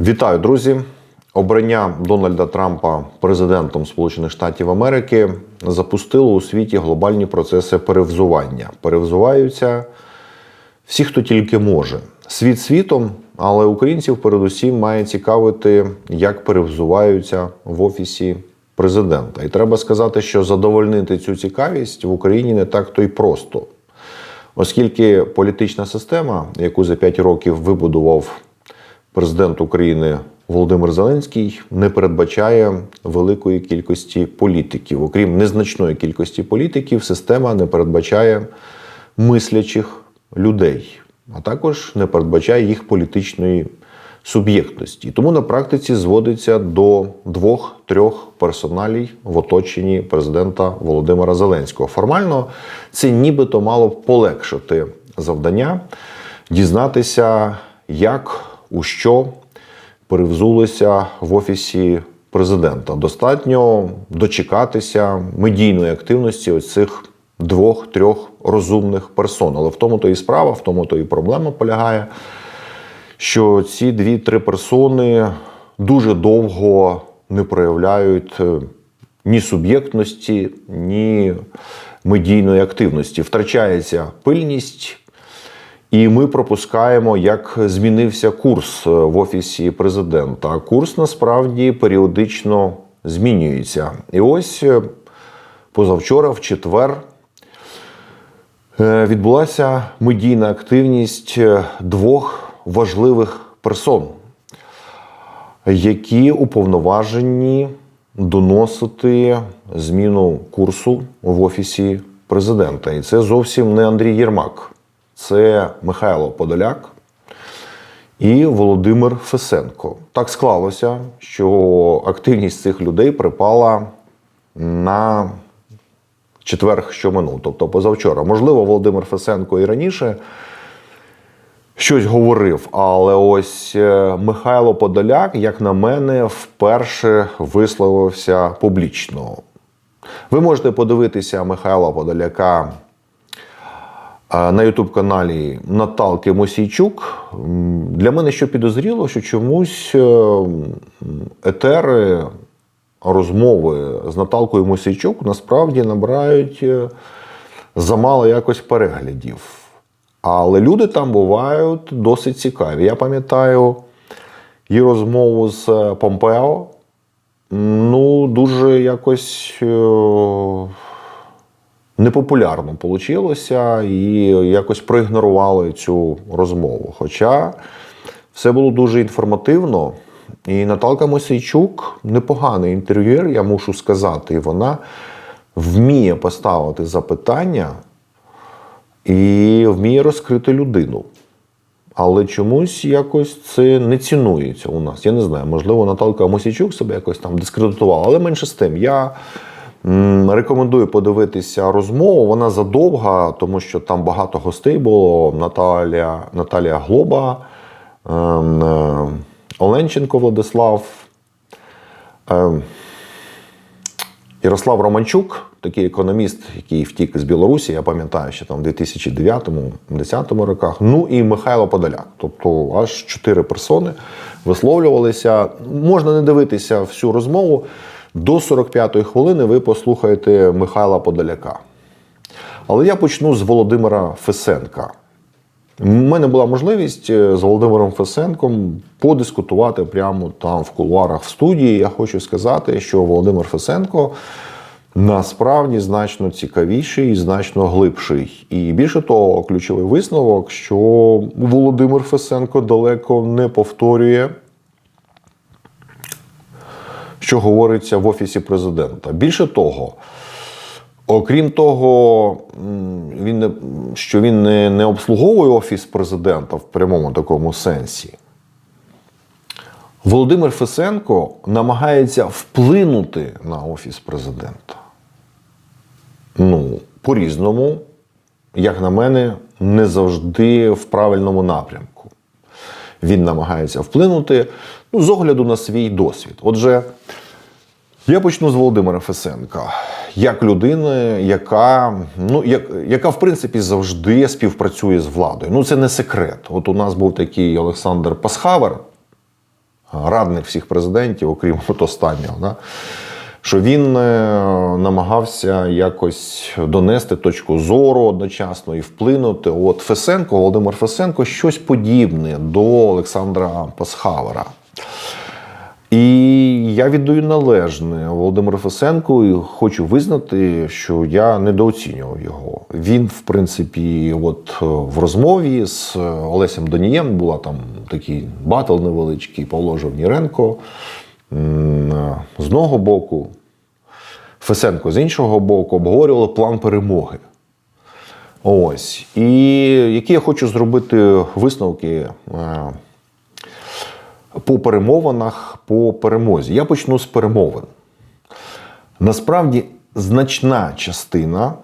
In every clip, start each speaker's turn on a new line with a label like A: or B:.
A: Вітаю, друзі! Обрання Дональда Трампа президентом Сполучених Штатів Америки запустило у світі глобальні процеси перевзування. Перевзуваються всі, хто тільки може. Світ світом, але українців передусім має цікавити, як перевзуваються в офісі президента. І треба сказати, що задовольнити цю цікавість в Україні не так то й просто. Оскільки політична система, яку за 5 років вибудував президент України Володимир Зеленський, не передбачає великої кількості політиків. Окрім незначної кількості політиків, система не передбачає мислячих людей, а також не передбачає їх політичної суб'єктності. Тому на практиці зводиться до двох-трьох персоналій в оточенні президента Володимира Зеленського. Формально це нібито мало б полегшити завдання дізнатися, як у що перевзулися в офісі президента. Достатньо дочекатися медійної активності ось цих двох-трьох розумних персон. Але в тому то і справа, в тому то і проблема полягає, що ці дві-три персони дуже довго не проявляють е, ні суб'єктності, ні медійної активності. Втрачається пильність. І ми пропускаємо, як змінився курс е, в офісі президента. Курс насправді періодично змінюється. І ось е, позавчора, в четвер, е, відбулася медійна активність двох важливих персон, які уповноважені доносити зміну курсу в офісі президента. І це зовсім не Андрій Єрмак це Михайло Подоляк і Володимир Фесенко. Так склалося, що активність цих людей припала на четверг, що минув, тобто позавчора. Можливо, Володимир Фесенко і раніше щось говорив, але ось е, Михайло Подоляк, як на мене, вперше висловився публічно. Ви можете подивитися Михайла Подоляка на Ютуб-каналі Наталки Мосійчук. Для мене що підозріло, що чомусь е, етери розмови з Наталкою Мосійчук насправді набирають е, замало якось переглядів. Але люди там бувають досить цікаві. Я пам'ятаю її розмову з е, Помпео. Ну, дуже якось. Непопулярно вийшло і якось проігнорували цю розмову. Хоча все було дуже інформативно. І Наталка Мосійчук непоганий інтерв'єр, я мушу сказати. Вона вміє поставити запитання і вміє розкрити людину. Але чомусь якось це не цінується у нас. Я не знаю, можливо, Наталка Мосійчук себе якось там дискредитувала, але менше з тим. Я рекомендую подивитися розмову. Вона задовга, тому що там багато гостей було. Наталія, Наталія Глоба, ем, е, Оленченко Владислав. ем, Ярослав Романчук, такий економіст, який втік з Білорусі, я пам'ятаю, що там в 2009-2010 роках. Ну і Михайло Подоляк. Тобто аж чотири персони висловлювалися. Можна не дивитися всю розмову. До 45-ї хвилини ви послухаєте Михайла Подоляка. Але я почну з Володимира Фесенка. У мене була можливість е, з Володимиром Фесенком подискутувати прямо там в кулуарах в студії. Я хочу сказати, що Володимир Фесенко насправді значно цікавіший і значно глибший. І більше того, ключовий висновок, що Володимир Фесенко далеко не повторює. Що говориться в офісі президента. Більше того, Окрім того, він не, що він не, не обслуговує офіс президента в прямому такому сенсі. Володимир Фесенко намагається вплинути на офіс президента. Ну, по-різному, як на мене, не завжди в правильному напрямку. Він намагається вплинути ну, з огляду на свій досвід. Отже, я почну з Володимира Фесенка, як людини, яка, ну, як, яка в принципі завжди співпрацює з владою. Ну, це не секрет. От у нас був такий Олександр Пасхавер, радник всіх президентів, окрім от останнього. Да? Що він е, намагався якось донести точку зору одночасно і вплинути. От Фесенко, Володимир Фесенко, щось подібне до Олександра Пасхавера. І я віддаю належне Володимиру Фесенку і хочу визнати, що я недооцінював його. Він, в принципі, от е, в розмові з Олесем Донієм була там такий батл невеличкий, Павло Жовніренко е, з одного боку, Фесенко з іншого боку, обговорювали план перемоги. Ось. І які я хочу зробити висновки. е, по перемовинах по перемозі. Я почну з перемовин. Насправді, значна частина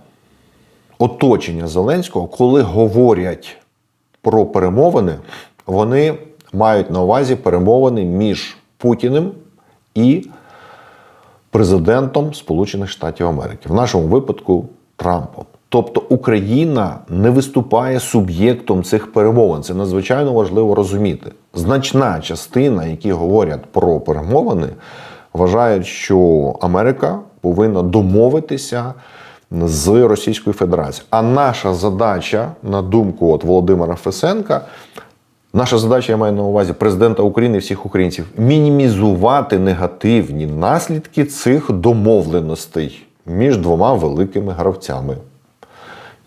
A: оточення Зеленського, коли говорять про перемовини, вони мають на увазі перемовини між Путіним і президентом Сполучених Штатів Америки, в нашому випадку Трампом. Тобто Україна не виступає суб'єктом цих перемовин. Це надзвичайно важливо розуміти. Значна частина, які говорять про перемовини, вважають, що Америка повинна домовитися з Російською Федерацією. А наша задача, на думку от Володимира Фесенка, Наша задача, я маю на увазі президента України і всіх українців мінімізувати негативні наслідки цих домовленостей між двома великими гравцями.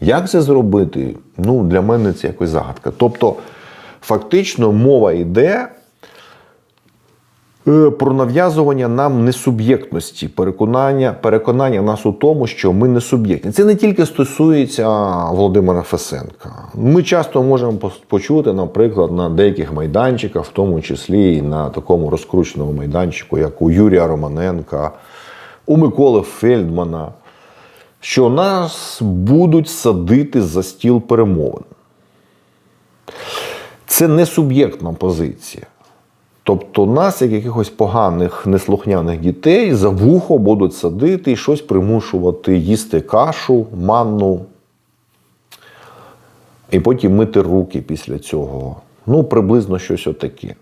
A: Як це зробити? Ну, для мене це якось загадка. Тобто, фактично, мова йде про нав'язування нам несуб'єктності, переконання, переконання нас у тому, що ми не суб'єктні. Це не тільки стосується Володимира Фесенка. Ми часто можемо почути, наприклад, на деяких майданчиках, в тому числі і на такому розкрученому майданчику, як у Юрія Романенка, у Миколи Фельдмана, що нас будуть садити за стіл перемовин. Це не суб'єктна позиція. Тобто нас, як якихось поганих, неслухняних дітей, за вухо будуть садити і щось примушувати їсти кашу, манну, і потім мити руки після цього. Ну, приблизно щось отаке.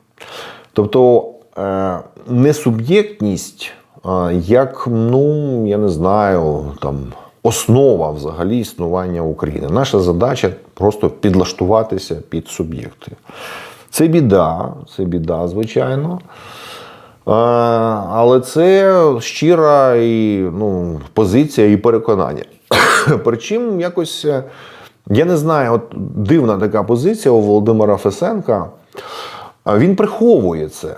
A: Тобто е, несуб'єктність е, як, ну, я не знаю, там, основа взагалі існування України. Наша задача просто підлаштуватися під суб'єкти. Це біда, це біда, звичайно. Е, Але це щира і, ну, позиція і переконання. Причому якось, е, я не знаю, от дивна така позиція у Володимира Фесенка. Він приховує це.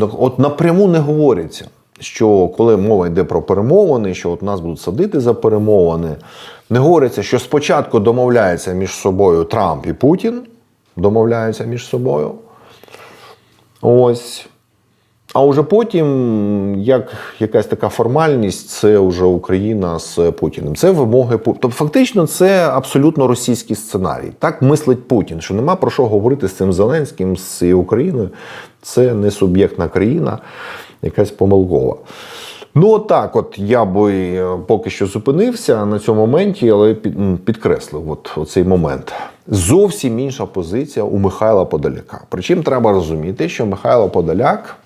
A: От напряму не говориться, що коли мова йде про перемовини, що от нас будуть садити за перемовини, не говориться, що спочатку домовляється між собою Трамп і Путін, домовляються між собою. Ось. А вже потім, як якась така формальність, це вже Україна з Путіним. Це вимоги Тобто, фактично, це абсолютно російський сценарій. Так мислить Путін, що нема про що говорити з цим Зеленським, з Україною. Це не суб'єктна країна, якась помилкова. Ну, от так, от я би е, поки що зупинився на цьому моменті, але підкреслив от, оцей момент. Зовсім інша позиція у Михайла Подоляка. Причому треба розуміти, що Михайло Подоляк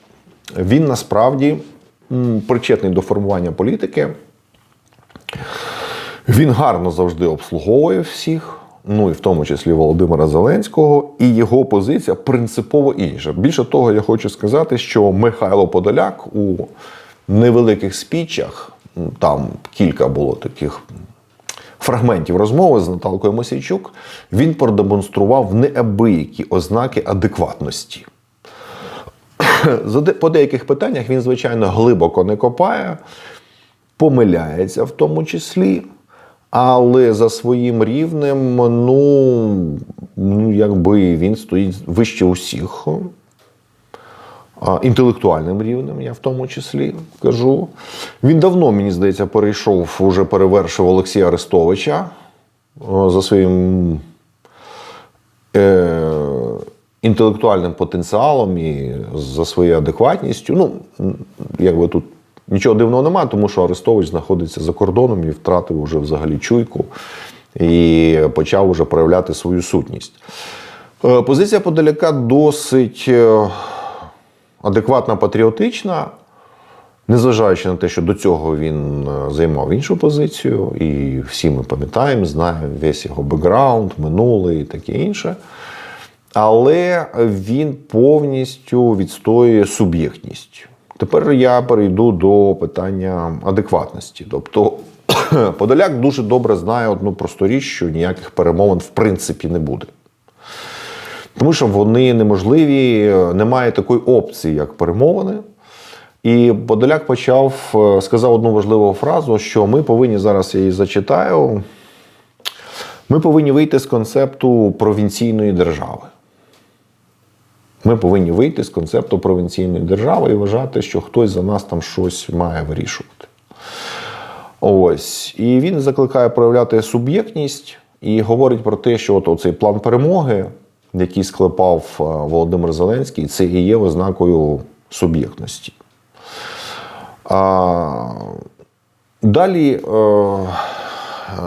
A: він насправді причетний до формування політики. Він гарно завжди обслуговує всіх, ну і в тому числі Володимира Зеленського, і його позиція принципово інша. Більше того, я хочу сказати, що Михайло Подоляк у невеликих спічах, там кілька було таких фрагментів розмови з Наталкою Мосійчук, він продемонстрував неабиякі ознаки адекватності. По деяких питаннях він, звичайно, глибоко не копає, помиляється в тому числі. Але за своїм рівнем, ну, ну якби він стоїть вище усіх. Інтелектуальним рівнем, я в тому числі кажу. Він давно, мені здається, перейшов, уже перевершив Олексія Арестовича за своїм е, інтелектуальним потенціалом і за своєю адекватністю. Ну, якби тут нічого дивного немає, тому що Арестович знаходиться за кордоном і втратив вже взагалі чуйку і почав уже проявляти свою сутність. Е, Позиція Подоляка досить. Адекватна, патріотична, незважаючи на те, що до цього він е, займав іншу позицію, і всі ми пам'ятаємо, знаємо весь його бекграунд, минулий і таке інше. Але він повністю відстоює суб'єктність. Тепер я перейду до питання адекватності. Тобто Подоляк дуже добре знає одну просту річ, що ніяких перемовин в принципі не буде. Тому що вони неможливі, немає такої опції, як перемовини. І Подоляк почав е, сказав одну важливу фразу, що ми повинні зараз я її зачитаю. Ми повинні вийти з концепту провінційної держави. Ми повинні вийти з концепту провінційної держави і вважати, що хтось за нас там щось має вирішувати. Ось. І він закликає проявляти суб'єктність і говорить про те, що от оцей план перемоги, який склепав е, Володимир Зеленський, це і є ознакою суб'єктності. А, Далі е,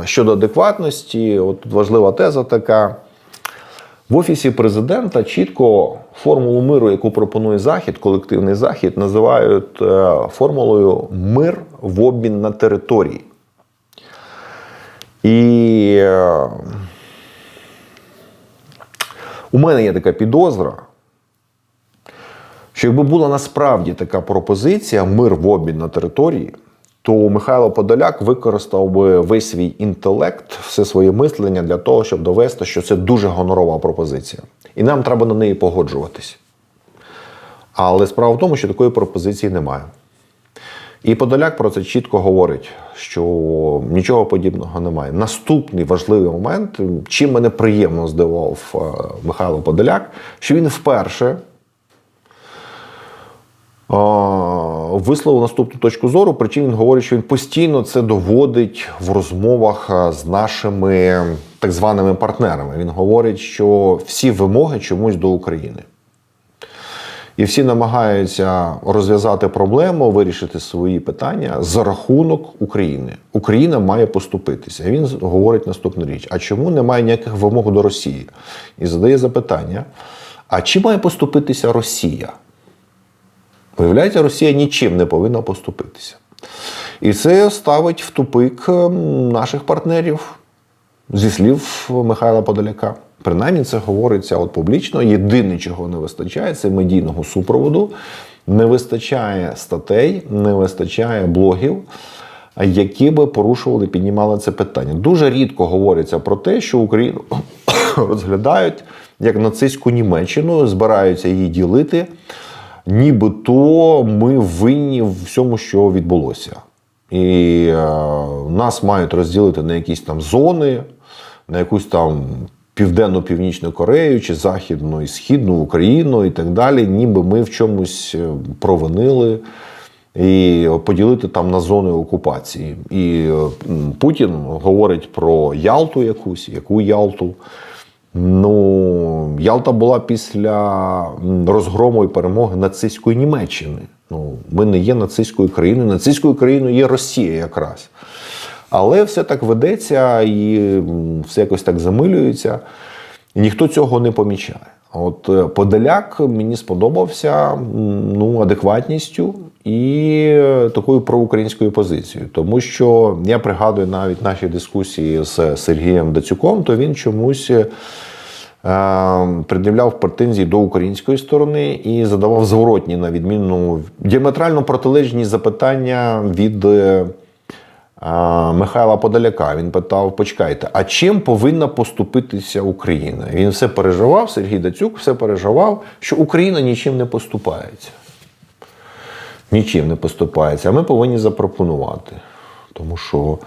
A: щодо адекватності, от важлива теза така. В офісі президента чітко формулу миру, яку пропонує Захід, колективний захід, називають е, формулою мир в обмін на території. І у мене є така підозра, що якби була насправді така пропозиція мир в обмін на території, то Михайло Подоляк використав би весь свій інтелект, все своє мислення для того, щоб довести, що це дуже гонорова пропозиція. І нам треба на неї погоджуватись. Але справа в тому, що такої пропозиції немає. І Подоляк про це чітко говорить, що нічого подібного немає. Наступний важливий момент, чим мене приємно здивував е, Михайло Подоляк, що він вперше а, висловив наступну точку зору, причому він говорить, що він постійно це доводить в розмовах з нашими так званими партнерами. Він говорить, що всі вимоги чомусь до України. І всі намагаються розв'язати проблему, вирішити свої питання за рахунок України. Україна має поступитися. І він говорить наступну річ: а чому немає ніяких вимог до Росії? І задає запитання: а чи має поступитися Росія? Виявляється, Росія нічим не повинна поступитися. І це ставить в тупик ем, наших партнерів зі слів Михайла Подоляка. Принаймні це говориться от публічно. Єдине, чого не вистачає, це медійного супроводу. Не вистачає статей, не вистачає блогів, які би порушували, піднімали це питання. Дуже рідко говориться про те, що Україну розглядають як нацистську Німеччину, збираються її ділити, нібито ми винні в всьому, що відбулося. І е, нас мають розділити на якісь там зони, на якусь там Південно-Північну Корею чи Західну і Східну Україну і так далі, ніби ми в чомусь е, провинили і поділити там на зони окупації. І е, Путін говорить про Ялту якусь, яку Ялту. Ну, Ялта була після розгрому і перемоги нацистської Німеччини. Ну, ми не є нацистською країною. Нацистською країною є Росія якраз. Але все так ведеться і все якось так замилюється. Ніхто цього не помічає. От е, Подоляк мені сподобався ну, адекватністю і е, такою проукраїнською позицією. Тому що я пригадую навіть наші дискусії з Сергієм Дацюком, то він чомусь. е, Пред'являв претензії до української сторони і задавав зворотні на відмінну діаметрально протилежні запитання від Михайла Подоляка. Він питав: почекайте, а чим повинна поступитися Україна? Він все переживав, Сергій Дацюк все переживав, що Україна нічим не поступається. Нічим не поступається. А ми повинні запропонувати. Тому що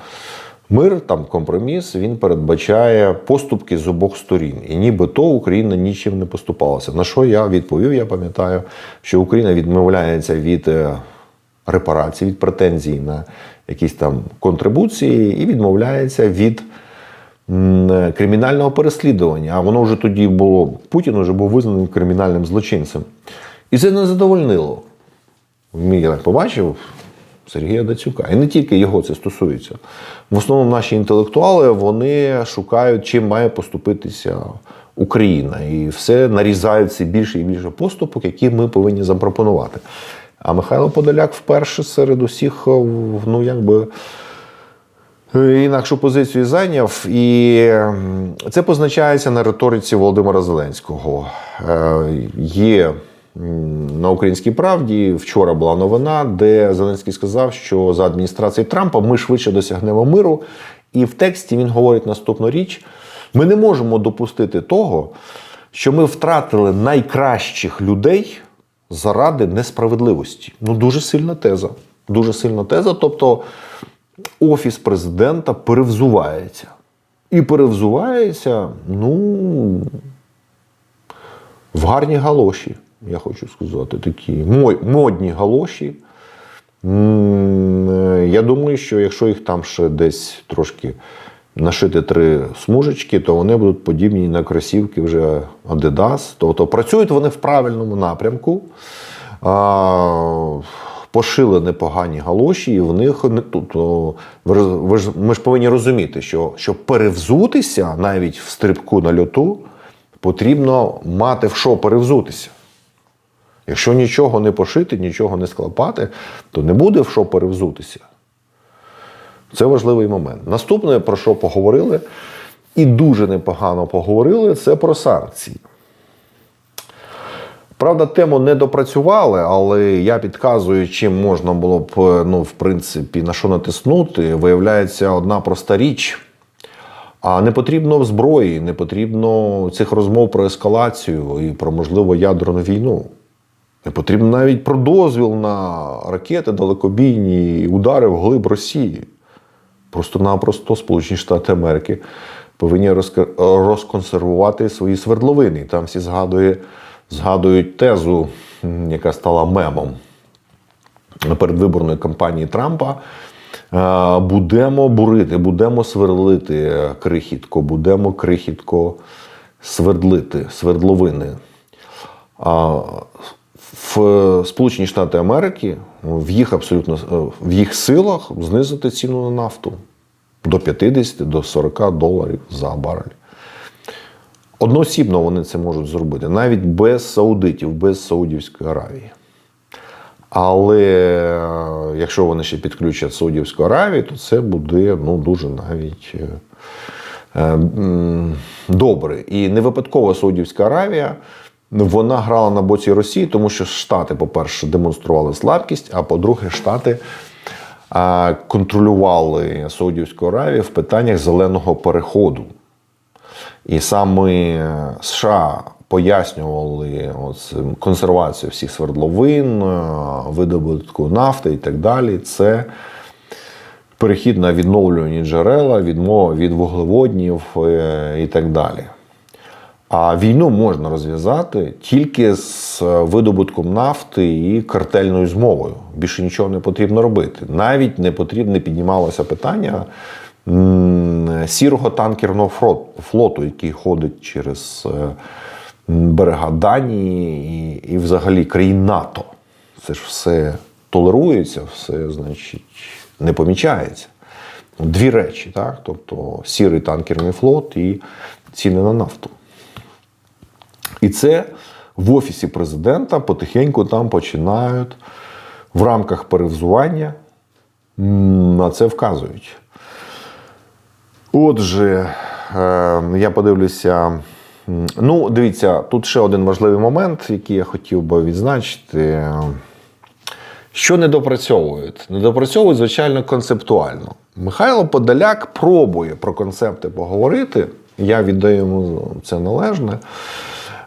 A: мир, там компроміс, він передбачає поступки з обох сторін. І нібито Україна нічим не поступалася. На що я відповів, я пам'ятаю, що Україна відмовляється від е, репарацій, від претензій на якісь там контрибуції і відмовляється від кримінального переслідування. А воно вже тоді було, Путін вже був визнаним кримінальним злочинцем. І це не задовольнило. Я так побачив Сергія Дацюка. І не тільки його це стосується. В основному наші інтелектуали вони шукають, чим має поступитися Україна. І все нарізаються більше і більше поступок, які ми повинні запропонувати. А Михайло Подоляк вперше серед усіх, е, ну якби. е, Інакшу позицію зайняв, і це позначається на риториці Володимира Зеленського. Е, Є на українській правді вчора була новина, де Зеленський сказав, що за адміністрації Трампа ми швидше досягнемо миру. І в тексті він говорить наступну річ: ми не можемо допустити того, що ми втратили найкращих людей заради несправедливості. Ну, дуже сильна теза. Дуже сильна теза. Тобто, офіс президента перевзувається. І перевзувається, ну, в гарні галоші, я хочу сказати, такі модні галоші. Е, Я думаю, що якщо їх там ще десь трошки нашити три смужечки, то вони будуть подібні на кросівки вже Adidas. Тобто працюють вони в правильному напрямку. А, Пошили непогані галоші, і в них тут. ви ви ж ми ж повинні розуміти, що щоб перевзутися навіть в стрибку на льоту, потрібно мати в що перевзутися. Якщо нічого не пошити, нічого не склепати, то не буде в що перевзутися. Це важливий момент. Наступне, про що поговорили, і дуже непогано поговорили, це про санкції. Правда, тему не допрацювали, але я підказую, чим можна було б, ну, в принципі, на що натиснути. Виявляється одна проста річ. А не потрібно зброї, не потрібно цих розмов про ескалацію і про можливо ядерну війну. Не потрібно навіть про дозвіл на ракети, далекобійні і удари в глиб Росії. Просто-напросто Сполучені Штати Америки повинні розконсервувати свої свердловини. Там всі згадує, згадують тезу, яка стала мемом передвиборної кампанії Трампа. Е, Будемо бурити, будемо сверлити крихітко, будемо крихітко свердлити, свердловини. А в Сполучені Штати Америки в їх абсолютно в їх силах знизити ціну на нафту до 50 до 40 доларів за барель. Одноосібно вони це можуть зробити, навіть без саудитів, без Саудівської Аравії. Але е, якщо вони ще підключать Саудівську Аравію, то це буде ну, дуже навіть е, е, добре. І не випадково Саудівська Аравія вона грала на боці Росії, тому що Штати, по-перше, демонстрували слабкість, а по-друге, Штати контролювали Саудівську Аравію в питаннях зеленого переходу. І саме США пояснювали консервацію всіх свердловин, е, видобутку нафти і так далі. Це перехід на відновлювані джерела, відмова від вуглеводнів е, і так далі. А війну можна розв'язати тільки з видобутком нафти і картельною змовою. Більше нічого не потрібно робити. Навіть не потрібно піднімалося питання сірого танкерного флоту, який ходить через е, берега Данії і, і взагалі країн НАТО. Це ж все толерується, все, значить, не помічається. Дві речі, так? Тобто сірий танкерний флот і ціни на нафту. І це в офісі президента потихеньку там починають в рамках перевзування на це вказують. Отже, е, я подивлюся. Ну, дивіться, тут ще один важливий момент, який я хотів би відзначити. Що не допрацьовують? Не допрацьовують, звичайно, концептуально. Михайло Подоляк пробує про концепти поговорити. Я віддаю йому це належне.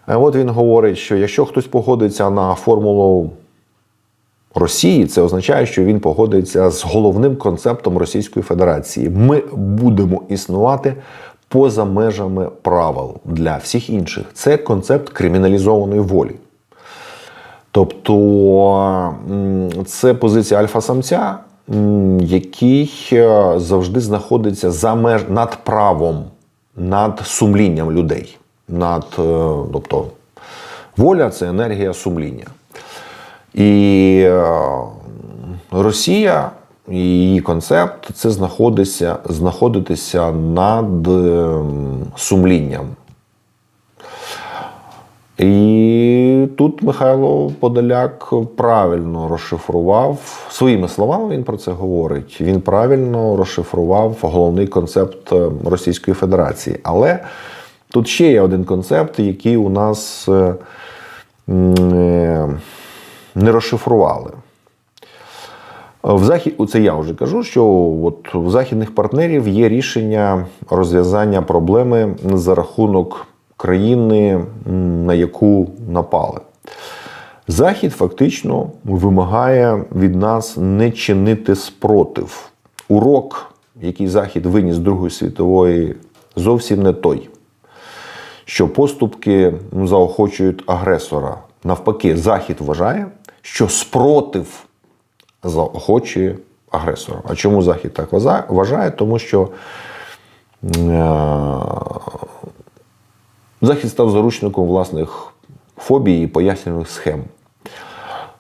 A: От він говорить, що якщо хтось погодиться на формулу Росії, це означає, що він погодиться з головним концептом Російської Федерації. Ми будемо існувати поза межами правил для всіх інших. Це концепт криміналізованої волі. Тобто це позиція альфа-самця, який е, завжди знаходиться за меж над правом, над сумлінням людей. Над, е, тобто, воля це енергія сумління. І е, Росія і її концепт це знаходитися, знаходитися над ем, сумлінням. І тут Михайло Подоляк правильно розшифрував своїми словами. Він про це говорить. Він правильно розшифрував головний концепт е, Російської Федерації. Але тут ще є один концепт, який у нас е, е, не розшифрували. В захід, це я вже кажу, що от в західних партнерів є рішення розв'язання проблеми за рахунок країни, на яку напали. Захід фактично вимагає від нас не чинити спротив. Урок, який Захід виніс з Другої світової, зовсім не той, що поступки заохочують агресора. Навпаки, Захід вважає, що спротив заохочує агресора. А чому Захід так вважає? Тому що е, Захід став заручником власних фобій і пояснювальних схем.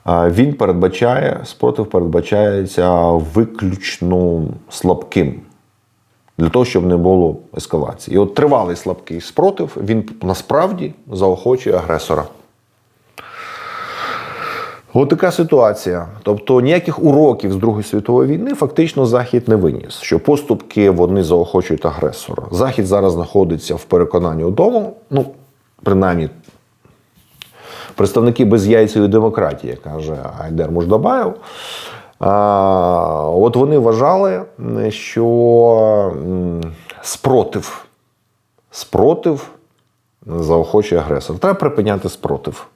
A: Він передбачає, спротив передбачається виключно слабким. Для того, щоб не було ескалації. І от тривалий слабкий спротив, він насправді заохочує агресора. От така ситуація. Тобто ніяких уроків з Другої світової війни фактично Захід не виніс, що поступки вони заохочують агресора. Захід зараз знаходиться в переконанні одному, ну, принаймні, представники безяйцевої демократії, каже Айдер Муждабаєв. От вони вважали, що спротив, спротив заохочує агресора. Треба припиняти спротив.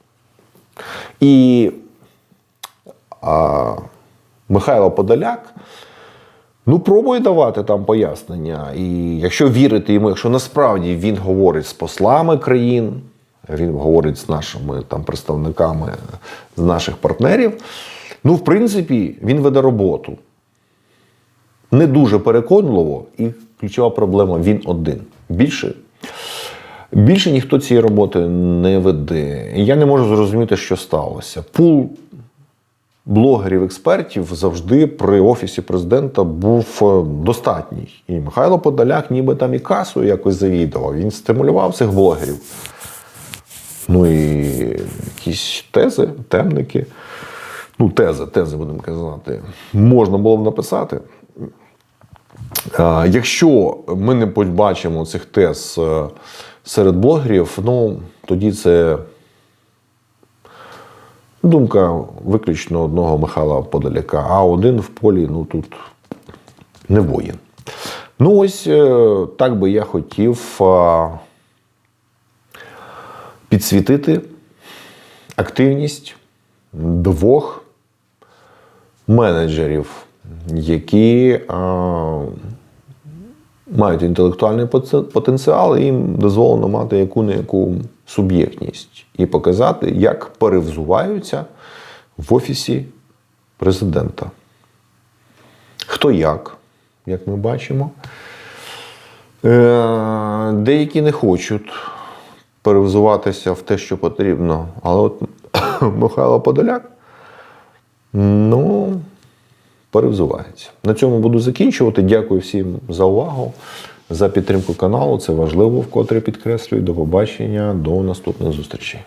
A: І а Михайло Подоляк ну, пробує давати там пояснення. І якщо вірити йому, якщо насправді він говорить з послами країн, він говорить з нашими там представниками з наших партнерів, ну, в принципі, він веде роботу. Не дуже переконливо, і ключова проблема він один. Більше. Більше ніхто цієї роботи не веде. І я не можу зрозуміти, що сталося. Пул блогерів, експертів завжди при офісі президента був е, достатній. І Михайло Подоляк, ніби там і касою якось завідував. Він стимулював цих блогерів. Ну і якісь тези, темники. Ну, тези, тези, будемо казати, можна було б написати. Якщо ми не побачимо цих тез е, серед блогерів, ну тоді це думка виключно одного Михайла Подоляка, а один в полі ну тут не воїн. Ну, ось е, так би я хотів підсвітити активність двох менеджерів, які а, мають інтелектуальний потенціал, і їм дозволено мати яку-не-яку суб'єктність і показати, як перевзуваються в офісі президента. Хто як, як ми бачимо. Е, Деякі не хочуть перевзуватися в те, що потрібно. Але от Михайло Подоляк, ну, перевзувається. На цьому буду закінчувати. Дякую всім за увагу, за підтримку каналу. Це важливо, вкотре підкреслюю. До побачення, до наступних зустрічей.